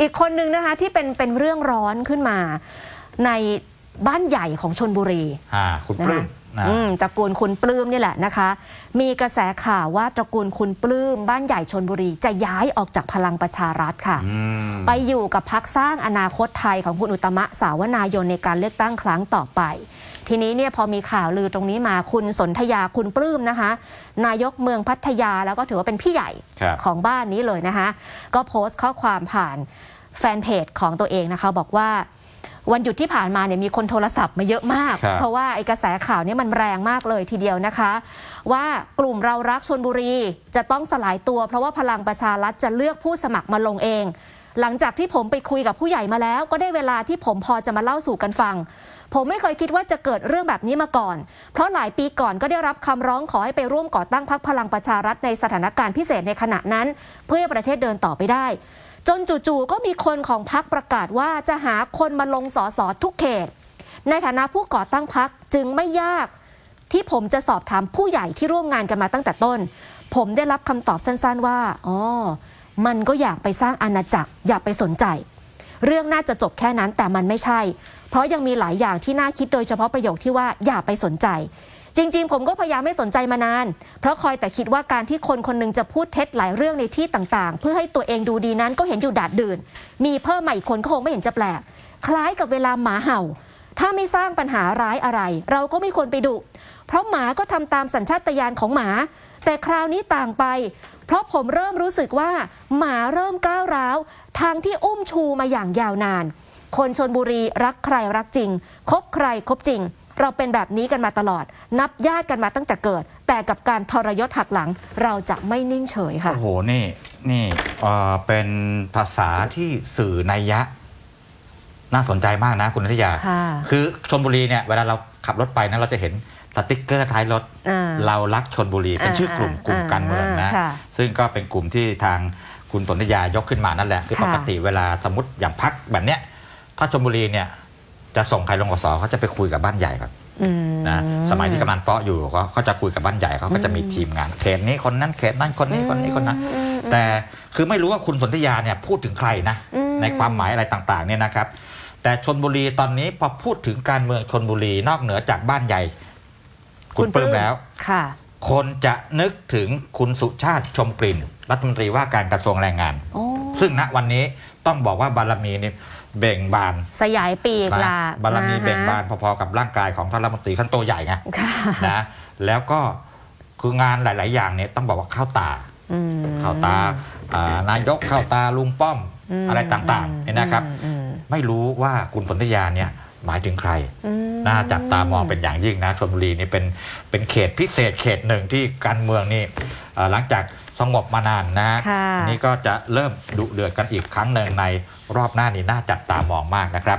อีกคนนึงนะคะที่เป็นเป็นเรื่องร้อนขึ้นมาใน บ้านใหญ่ของชนบุรีอ่าคุณปลื้มนะอืมตระกูลคุณปลื้มนี่แหละนะคะ มีกระแสข่าวว่าตระกูลคุณปลื้มบ้านใหญ่ชนบุรี จะย้ายออกจากพลังประชารัฐค่ะ อืมไปอยู่กับพักสร้างอนาคตไทยของคุณอุตตมะสาวนายนในการเลือกตั้งครั้งต่อไป ทีนี้เนี่ยพอมีข่าวลือตรงนี้มาคุณสนธยาคุณปลื้มนะคะ นายกเมืองพัทยาแล้วก็ถือว่าเป็นพี่ใหญ่ ครับ ของบ้านนี้เลยนะคะ ก็โพสต์ข้อความผ่านแฟนเพจของตัวเองนะคะ บอกว่า วันหยุดที่ผ่านมาเนี่ยมีคนโทรศัพท์มาเยอะมากครับเพราะว่าไอ้กระแสข่าวเนี้มันแรงมากเลยทีเดียวนะคะ ว่ากลุ่มเรารักชนบุรีจะต้องสลายตัว เพราะว่าพลังประชารัฐจะเลือกผู้สมัครมาลงเอง หลังจากที่ผมไปคุยกับผู้ใหญ่มาแล้ว ก็ได้เวลาที่ผมพอจะมาเล่าสู่กันฟังผมไม่เคยคิดว่าจะเกิดเรื่องแบบนี้มาก่อน เพราะหลายปีก่อนก็ได้รับคำร้องขอให้ไปร่วมก่อตั้งพรรคพลังประชารัฐในสถานการณ์พิเศษในขณะนั้น เพื่อให้ประเทศเดินต่อไปได้ จนจู่ๆก็มีคนของพรรคประกาศว่าจะหาคนมาลงสอสอทุกเขต ในฐานะผู้ก่อตั้งพรรคจึงไม่ยากที่ผมจะสอบถามผู้ใหญ่ที่ร่วมงานกันมาตั้งแต่ต้น ผมได้รับคำตอบสั้นๆว่าอ๋อมันก็อยากไปสร้างอาณาจักรอยากไปสนใจ เรื่องน่าจะจบแค่นั้นแต่มันไม่ใช่ เพราะยังมีหลายอย่างที่น่าคิดโดยเฉพาะประโยคที่ว่าอย่าไปสนใจ จริงๆ ผมก็พยายามไม่สนใจมานาน เพราะคอยแต่คิดว่าการที่คนคนหนึงจะพูดเท็จหลายเรื่องในที่ต่างๆ เพื่อให้ตัวเองดูดีนั้นก็เห็นอยู่ดาดดื่น มีเพิ่มมาอีกคนก็คงไม่เห็นจะแปลก คล้ายกับเวลาหมาเห่า ถ้าไม่สร้างปัญหาร้ายอะไร เราก็ไม่ควรไปดุ เพราะหมาก็ทำตามสัญชาตญาณของหมา แต่คราวนี้ต่างไป เพราะผมเริ่มรู้สึกว่า หมาเริ่มก้าวร้าวทางที่อุ้มชูมาอย่างยาวนาน คนชนบุรีรักใครรักจริง คบใครคบจริง เราเป็นแบบนี้กันมาตลอด นับญาติกันมาตั้งแต่เกิด แต่กับการทรยศหักหลัง เราจะไม่นิ่งเฉยค่ะ โอ้โห นี่ นี่เอ่อเป็นภาษาที่สื่อนัยยะ น่าสนใจมากนะคุณนัทยา ค่ะคือชนบุรีเนี่ยเวลาเราขับรถไปนะเราจะเห็นสติ๊กเกอร์ท้ายรถ อ่าเรารักชนบุรีเป็นชื่อกลุ่มอ่ากลุ่มการเมืองนะ อ่าค่ะซึ่งก็เป็นกลุ่มที่ทางคุณสนธยายกขึ้นมานั่นแหละ คือค่ะ ปกติเวลาสมมติอย่างพักแบบเนี้ย ถ้าชนบุรีเนี่ย จะส่งใครลงกสเขาจะไปคุยกับบ้านใหญ่ก่อนอืม นะสมัยที่กำนันเปาะอยู่เขาเขาจะคุยกับบ้านใหญ่เขาก็จะมีอืมทีมงานเขตนี้คนนั้นเขตนั้นคนนี้คนนี้คนนั้น อืม แต่คือไม่รู้ว่าคุณสนธยาเนี่ยพูดถึงใครนะ อืม ในความหมายอะไรต่างๆเนี่ยนะครับ แต่ชนบุรีตอนนี้พอพูดถึงการเมืองชนบุรีนอกเหนือจากบ้านใหญ่ คุณปลื้มแล้ว ค่ะ คนจะนึกถึงคุณสุชาติชมกลิ่น รัฐมนตรีว่าการกระทรวงแรงงาน โอ้ ซึ่งณวันนี้ต้องบอกว่าบารมีนี่เบ่งบานสยายปีกนะล่ะบารมีอ่ฮะเบ่งบานพอๆกับร่างกายของท่านรัฐมนตรีท่านโตใหญ่ไงค่ะนะแล้วก็คืองานหลาย ๆ อย่างเนี่ยต้องบอกว่าเข้าตาอืมเข้าตาอ่านายกเข้าตาลุงป้อมมอะไรต่างๆเนี่ยนะครับอืมไม่รู้ว่าคุณสนธยาเนี่ย หมายถึงใครอืมน่าจับตามองเป็นอย่างยิ่งนะชลบุรีนี่เป็นเป็นเขตพิเศษเขตหนึ่งที่การเมืองนี่เอ่อหลังจากสงบมานานนะค่ะนี่ก็จะเริ่มดุเดือดกันอีกครั้งหนึ่งในรอบหน้านี้น่าจับตามองมากนะครับ